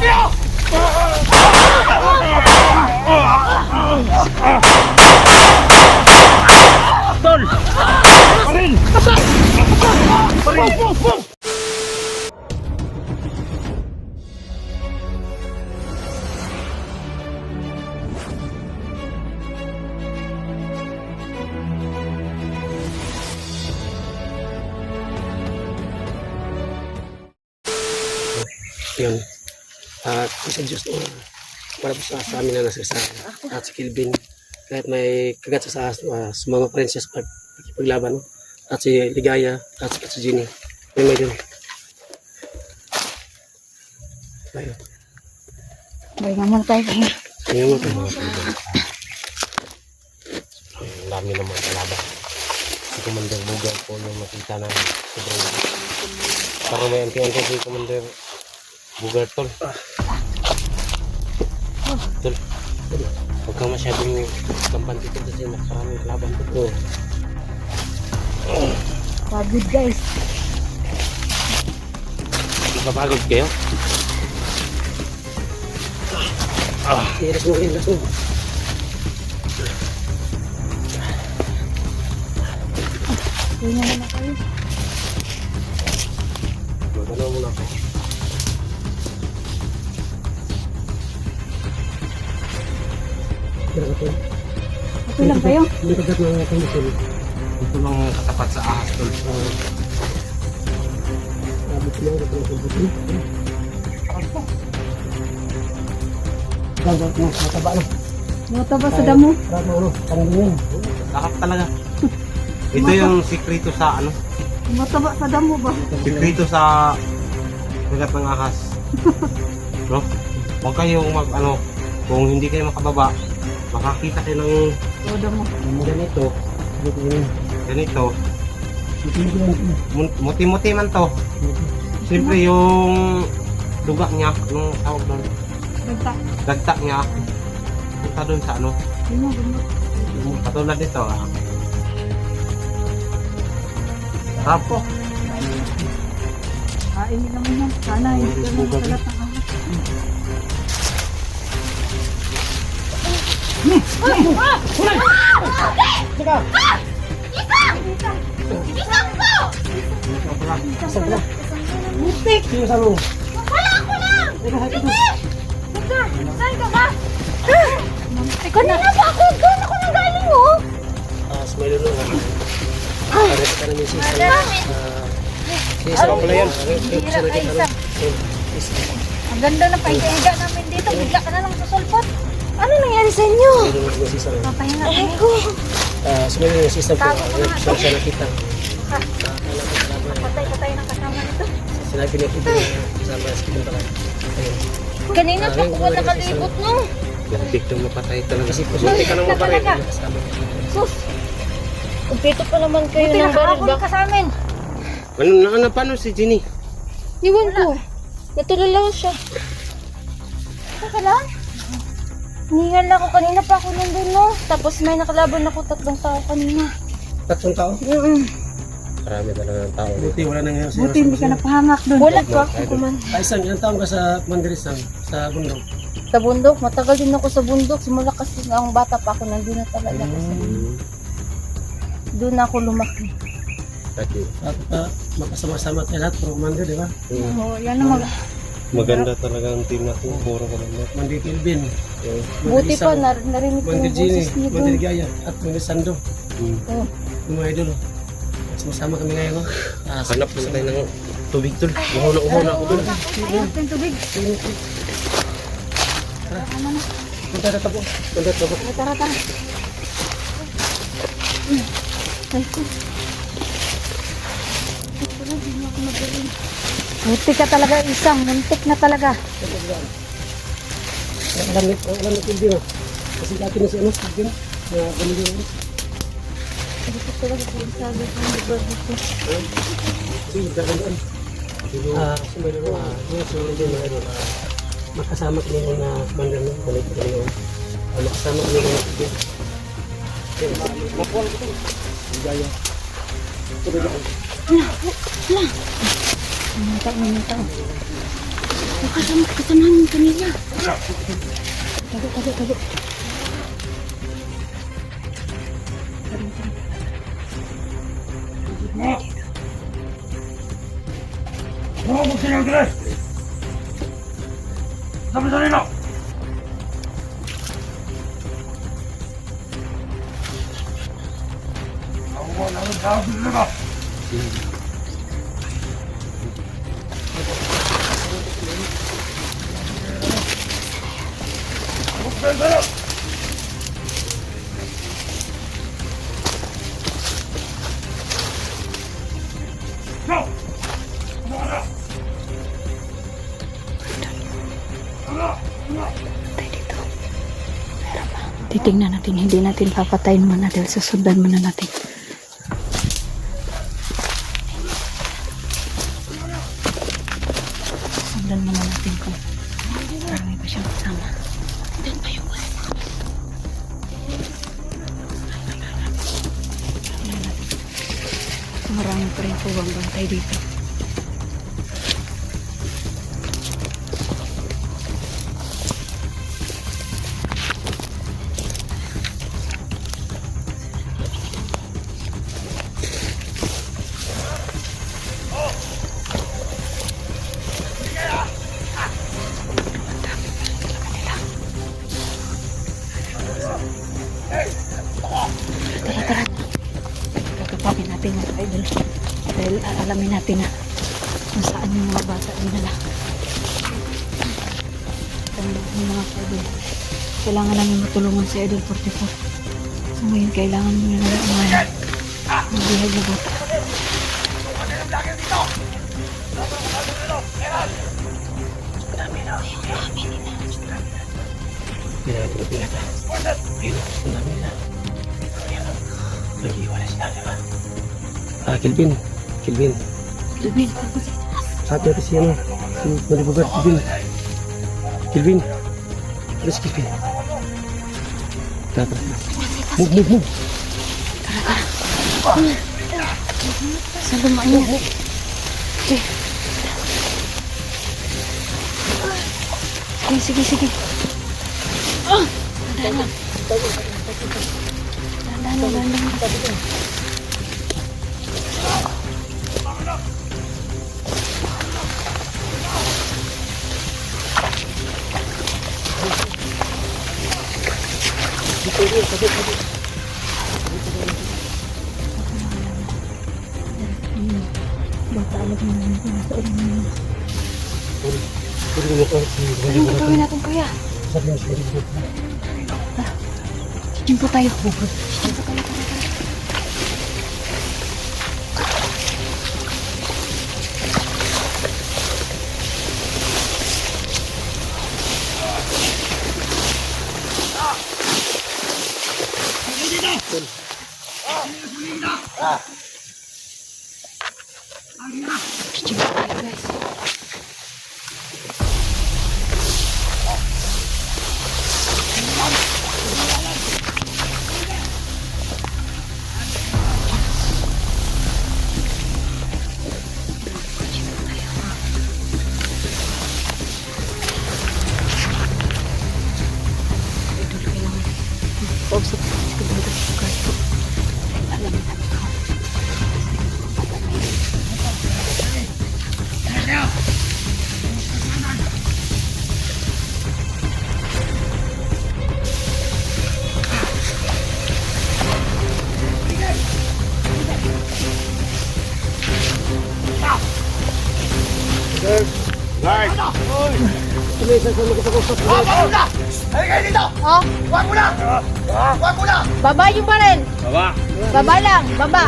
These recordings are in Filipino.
Yun. At isa Diyos na para po sa, sa amin na nasa sa at si Kilvin kahit may kagat sa sa uh, sumama pa rin siya sa pag, paglaban no? at si Ligaya at si, at si Ginny may may din ayun May naman tayo. ayun mo tayo Ang dami naman kalaban. Si Commander Bugal po yung nakita na sobrang parang may anti-anti si Commander Bugal tol. Tol. Huwag kang masyadong kampante ko kasi maraming kalaban ko. Pagod guys. Napapagod kayo? iras mo iras mo May naman ito Okay lang kayo. may kagat na nga kami ito lang katapat sa ahas tol. abot mo ito ito ito Gagawin mo, mataba na. Mata ba sa damo? Parang ano, parang ganyan. Lakap talaga. Ito yung sikreto sa ano, Mata ba sa damo ba? sikreto sa kagat ng ahas. No? Huwag kayong mag ano, kung hindi kayo makababa, makakita kayo ng O damo. Ang ganito, ganito. Muti-muti man to. Siyempre yung duga niya, anong tawag doon? Gagta. Dagta niya. Punta doon sa ano. Katulad nito. Ah. Sarap po. Kain mo yan. Sana hindi ka na makalat ng ahas. Mutik! Sino sa mo? Kanina pa ako. Doon ako nang mo. Ah, smile ulo. Ka namin si Isa? Pala sa. Ang ganda na pahiga namin dito. Bigla ka na lang susulpot. Ano nangyari sa inyo? Smile ulo si Isa. Papahinga kami ko. Ah, smile ulo si Isa po. Tago ko na. siya siya nakita. Patay-patay ng kasama nito. Sinabi niya kito na kasama sa kitang talay. Kanina pa ako nakalibot no. Yung victim mapatay talaga. Kasi pusunti ka ng mga baril. Talaga. Kasama niya. Sus. Kumpito pa naman kayo Buti ng baril ba? ka sa amin. Ano na ano paano si Ginny? Iwan ko. Natulala ko siya. Teka lang. Nihingal ako kanina pa ako nandun no. Tapos may nakalaban ako tatlong tao kanina. Tatlong tao. Mm Marami talaga ng tao. Buti wala nangyayari sa Buti hindi ka napahamak doon. Wala pa ako kuman. Ay, isang ilang taon ka sa Mandirisan, sa bundok. Sa bundok. Matagal din ako sa bundok. Simula kasi ang bata pa ako. Nandun na talaga Hmm. Doon ako lumaki. Kasi At uh, makasama-sama tayo lahat, pro commander, di ba? hmm, Oh, yan na mag... maganda talaga ang team natin. Puro ko lang. Mandir Kilvin, Buti pa. Nar narinig ko yung Gini, boses niyo doon. Gaya, at Mandir Sando, hmm. Oh. yung mga idol. Sama-sama kami ngayon, no? Ah, Hanap na tayo ng tubig tol. Uhaw na uhaw na ako tol. Ayun, yung tubig. Punta na tabo. Punta na. Tara, tara. Ay ko. Buti ka talaga isang. Muntik na talaga. Alam ni, alam ni Kilvin, ah. Kasi dati na si ano, Kilvin, na ganun yun. Hindi ko talaga sinasabi ko ng lugar dito. Sige, gagandaan. Ah, sumali ko, ah, yun, sumali din, idol, ah, makasama kami ng uh, Mandir, no? Balik ko kami, ah, makasama kami ng Kilvin. Yan, mapuan ko to. Gaya. Tuloy lang. Minta, minta. Bukan sama ketanan kanila. Tabuk, tabuk, tabuk. Mau bukti yang jelas. Sampai sana nak. Kamu mau nangis kamu nak. Titingnan natin, hindi natin papatayin muna dahil susundan muna natin. Sundan muna natin kung marami pa siyang kasama. Doon pa yung wala. Marami pa rin po bang bantay dito. Idol. Kailangan namin matulungan si Idol 44. So ngayon kailangan mo na lang mga magbihag na bata. Pinatulog nila. Ayun, ang dami. Ayun, nag-iwala sila, di ba? Ah, Kelvin. Kelvin. Lubin, Sabi natin si ano, si Malibugar, Kelvin. Kelvin. Alas, Kelvin. Tara, tara. Move, move, move. sa lumayan. Okay. Sige, sige, sige. Ah! Dahan lang. Dahan lang, dahan lang. Bata, alam mo naman kung nasa ulo mo. Anong gagawin natin, kuya? Sabi niya si Malibugar. Chiching po tayo. Chiching po tayo. Sa magkapag-usap? Oh? Wag mo na! Wag mo na! Baba yung baril! Baba! Baba lang! Baba!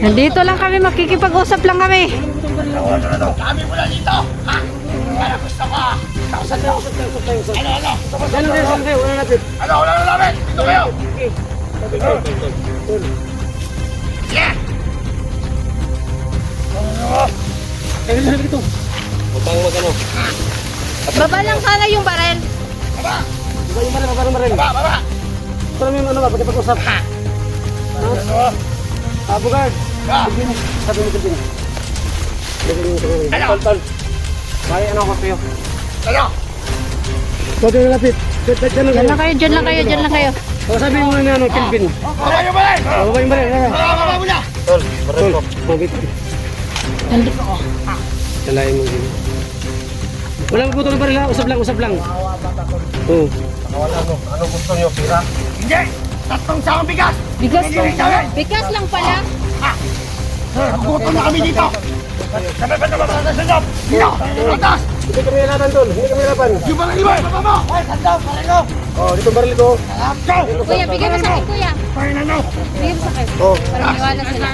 Nandito lang kami, makikipag-usap lang kami. Ano kayo, ano kayo, wala natin. Kaya na dito. Huwag kang mag-ano. Baba lang sana yung baril! Baba yung maril, baba yung maril. Baba, baba. Ito namin ano ba, pagkapag-usap. Ha? Ah, Bugard. Kelvin, sabi mo yung sabi mo. Tol, tol. May ano ko sa'yo? Pwede na lapit. Diyan Diyan lang kayo, diyan lang kayo, diyan lang kayo. O sabi mo na ano, Kelvin. Baba yung balik! Baba yung balik. Tol, baril ko. Mabit. Nandito ko. Kalahin mo dito. Walang putol baril ha. Usap lang, usap lang. Oo. Wala no. Ano gusto niyo? Pira? Bigas, bigas lang pala. Hindi kami laban tol. Hindi kami laban. Yung baril mo! Baba mo! Ay, sandal, baril ko! Oh, dito ang baril ko. Kuya, bigyan mo sa akin, kuya. Bigyan mo sa akin. Oh. Para maniwala sila.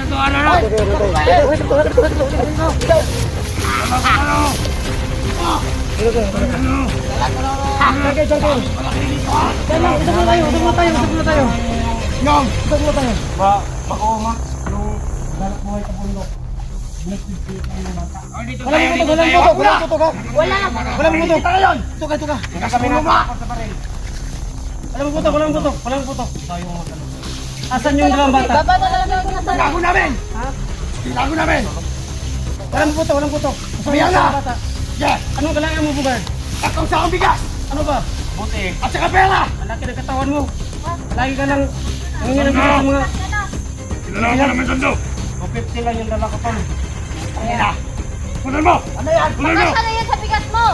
Ma, makauma. Yung galak buhay sa bundok. Walang putok, walang putok, walang putok ha. Wala. Walang putok. Tayo Tuka, tuka. Kami na ako sa baril. Walang putok, walang putok, walang putok. Asan yung dalawang bata? Baba na lang ako nasa Tinago namin! Ha? Tinago namin! Walang putok, walang putok. Asan yung dalawang bata? Yes! Anong kailangan mo, Bugar? Akong sa akong bigas! Ano ba? Buti. At saka pera! Ang laki ng katawan mo. Lagi ka lang nangingi ng bigas sa mga... Kailangan mo naman sando. 250 lang yung dala ko tol. Kunan mo! Ano yan? Kunan mo! Ano yan sa bigas mo?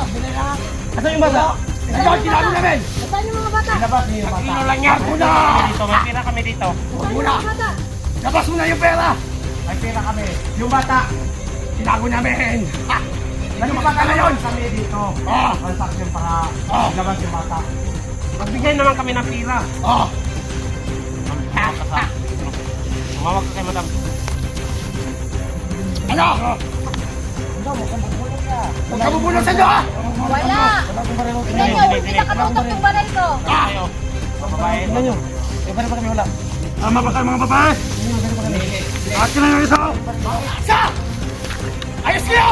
Asan yung bata? Ayun, tinago namin! Saan yung mga bata? Labas niyo yung bata. Kilo lang yan. Muna! Dito, may pira kami dito. Muna! Labas mo na yung pera! May pira kami. Yung bata! Tinago namin! Ha! Yung bata na yun! Kami dito. Oh! Transaction para Oh! labas yung bata. Magbigay naman kami ng pira. Oh! Tumawag ka kay madam. Ano? Huwag ka bubulong sa doha! Wala. Tingnan nyo, hindi nakatutok yung balay ko. Tayo. Mga babae. Tignan nyo. Eh, paano pa kami wala? Tama ba kayo mga babae? Akin na yung isa! Sa! Ayos kayo!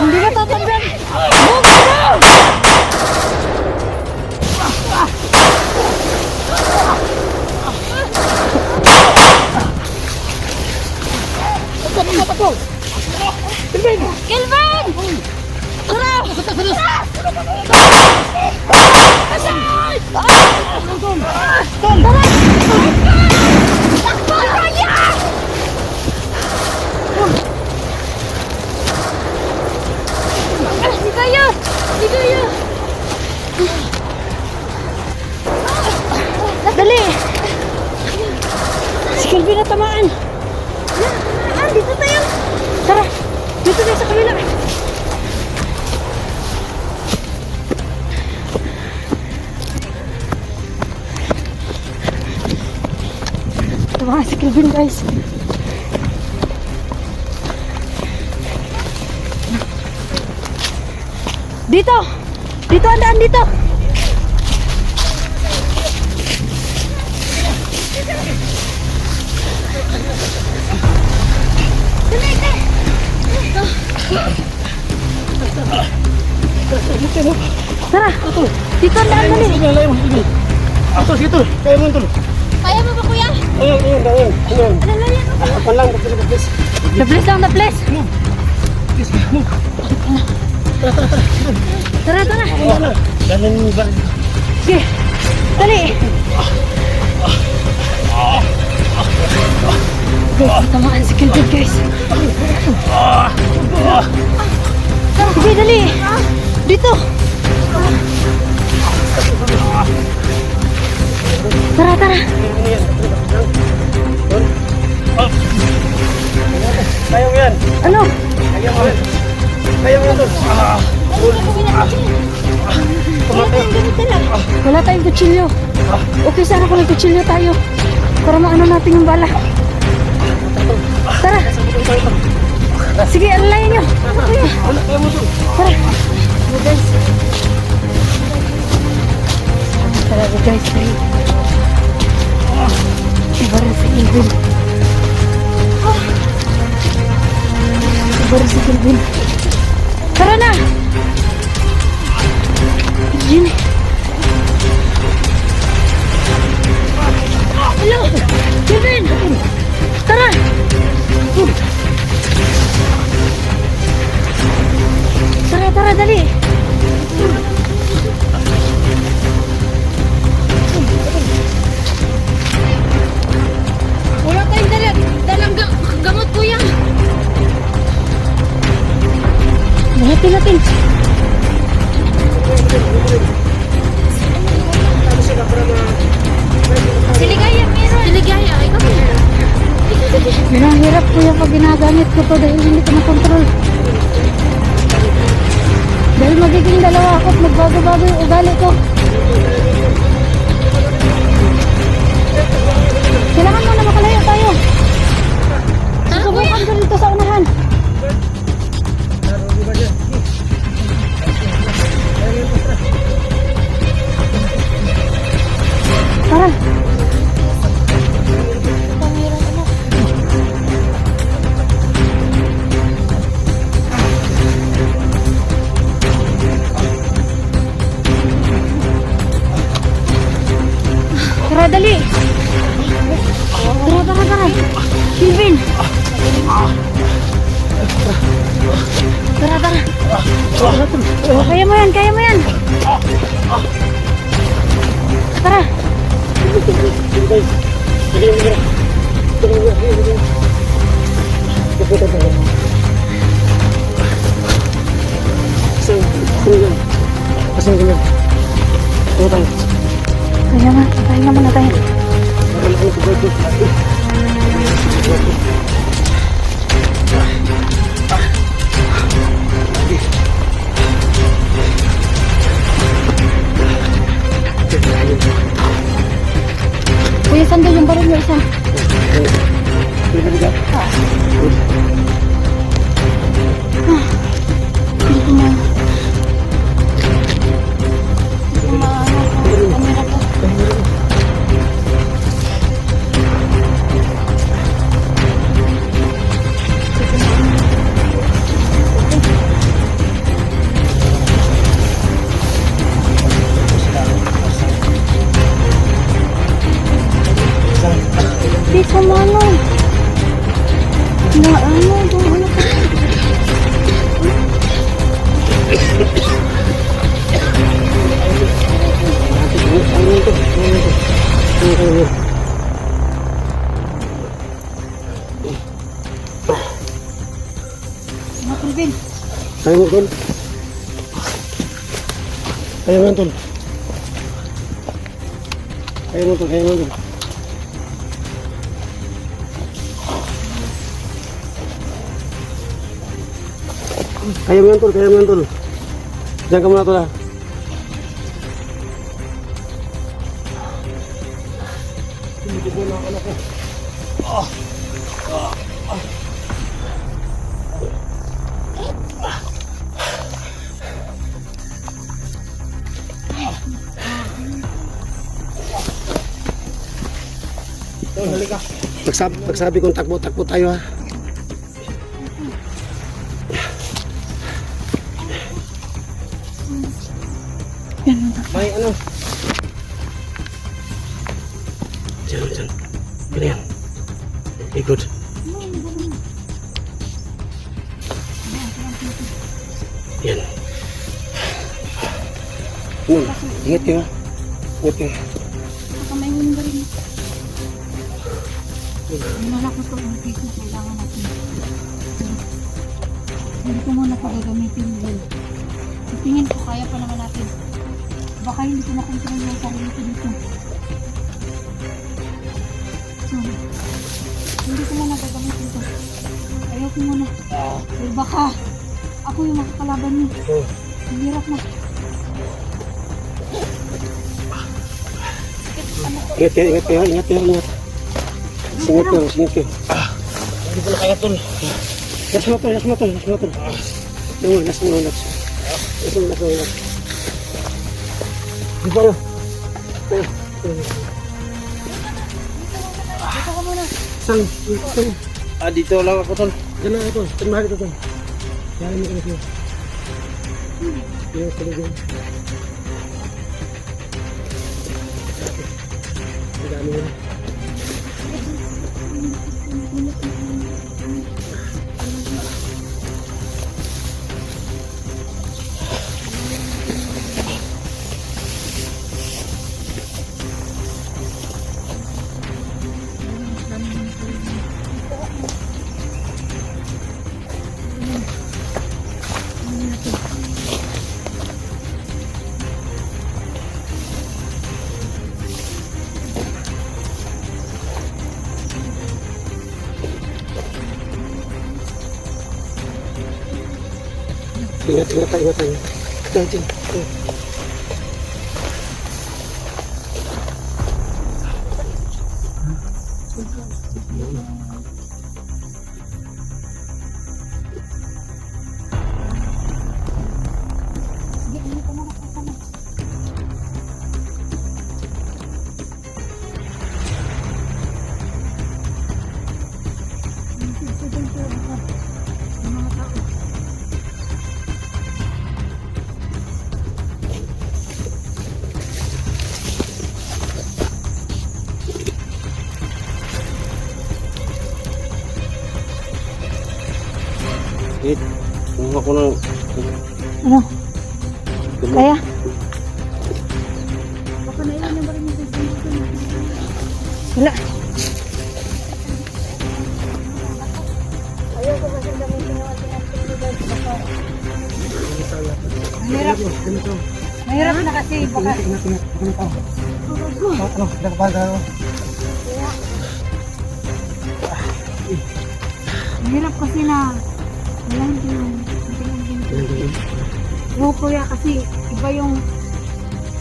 Hindi na tatanggal. Kelvin! Tara! Ah, Di kaya! Di kaya! Dali! Si Kelvin na tamaan! Dito! Tara! Dito tayo sa kabila! Tamaan si Kelvin guys! Dito! Dito, andaan dito! Tara! Dito, andaan dali! Sige, layo mo, sige. Ato, sige tol. Kaya mo tol. Kaya mo ba kuya? Ayun, ayun, ayun. Ayun. Ano na yan? Kapan lang, kasi please. The place lang, the place! Please, move. Tara, tara! Dalan mo ba? Sige! Dali! Guys, tamaan si Kelvin guys! Sige, dali! Dito! Tara, tara! Kaya yan. Ano? Kaya mo yan. Kaya mo yan tol. Wala tayong kutsilyo. Okay, sana kung may kutsilyo tayo. Para maano natin yung bala. Tara! Sige, alalayan nyo! Tara! Guys? Talaga guys. Iba rin si Evil. Baru si Kelvin. Tara na! Yun. Hello! Kelvin! Tara! Tara, tara, dali! Wala tayong dala, dalang ga- gamot, kuya. Buhatin natin. Siligaya, meron. Siligaya, ikaw meron. Meron, hirap kuya pag ginagamit ko to dahil hindi ko makontrol. Dahil magiging dalawa ako at magbago-bago yung ugali ko. Kailangan mo na makalayo tayo. Susubukan ko dito sa unahan. Tara. Dali. Tara, tara, tara. Kelvin. Tara, tara. Oh, kaya mo yan, kaya mo yan. Tara. Isang, isang yan. Isang ganyan. Tutang. Kaya nga, pahinga muna tayo. Kuya, sandal yung baril yung isa. Pwede ka? Hindi Mo, Tol. Mo Tol. Kaya mo, Tol. Kaya mo, Tol. Kaya mo Tol. Kaya mo Tol. Muna, Tol, ha. Pagsabi, pagsabi kong takbo, takbo tayo, ha. May ano? Diyan, diyan. Ganyan. Ikot. Yan. Nun, ingat kayo. Ingat kayo. Nalala ko to, hindi ko kailangan natin. Hindi ko muna pa gagamitin yun. Tingin ko, kaya pa naman natin. Baka hindi ko makontrol yung sarili ko dito. So, hindi ko muna gagamitin to. Ayaw ko muna. Eh, baka ako yung makakalaban. Oh. Ang hirap na. Ingat kayo, ingat kayo, ingat ingat. Singit kayo, singit kayo. Hindi na kaya tol. Las mo tol, las mo tol, las mo tol. Yung las mo, las. Las mo, las mo, las. Di ba no? Sang, sang. Ah, dito lang ako tol. Diyan na ito, diyan mahal ito tol. Kaya mo kasi. Yung sa ligyan. Ang dami yun. Ingat, ingat tayo, ingat tayo. Ito, ito, ito. Wait, Mahirap. Mahirap na kasi. Baka. Ano, ano, nakapaga ako. Mahirap kasi na wala hindi yung Oo kuya kasi iba yung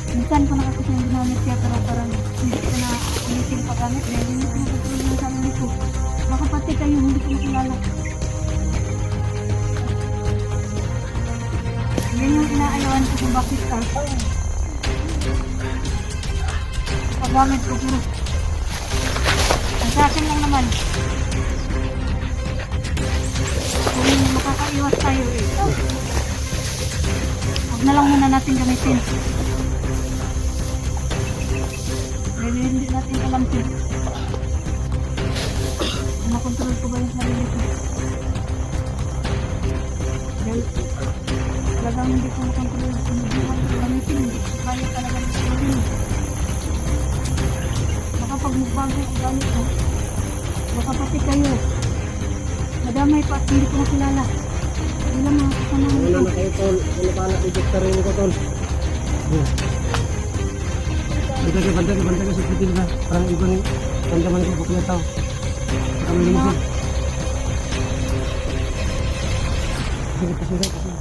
minsan ko na kasi yung ginamit kaya pero parang hindi ko na ulitin pa gamit dahil hindi ko nakatulog yung sarili ko. Baka kayo hindi ko nakilala. Yan yung inaayawan ko kung bakit ka. Paggamit ko pero ang sa akin lang naman kung makakaiwas tayo eh. Huwag na lang muna natin gamitin. Dahil hindi natin alam kung hindi ko makontrol kung hindi ko gamitin. Hindi ko kaya talaga ng sarili. Baka pag magbago ang gamit ko, baka pati kayo. Madamay pa at hindi ko makilala. Lang mga kasama Ano ko. na kayo, tol? Ano ba na i-doktor rin ko, tol? Bantay ka, bantay ka, bantay ka sa pitil na. Parang ibang pandaman ko, bukla tao. Kami lumusog. Sige, pasira, pasira.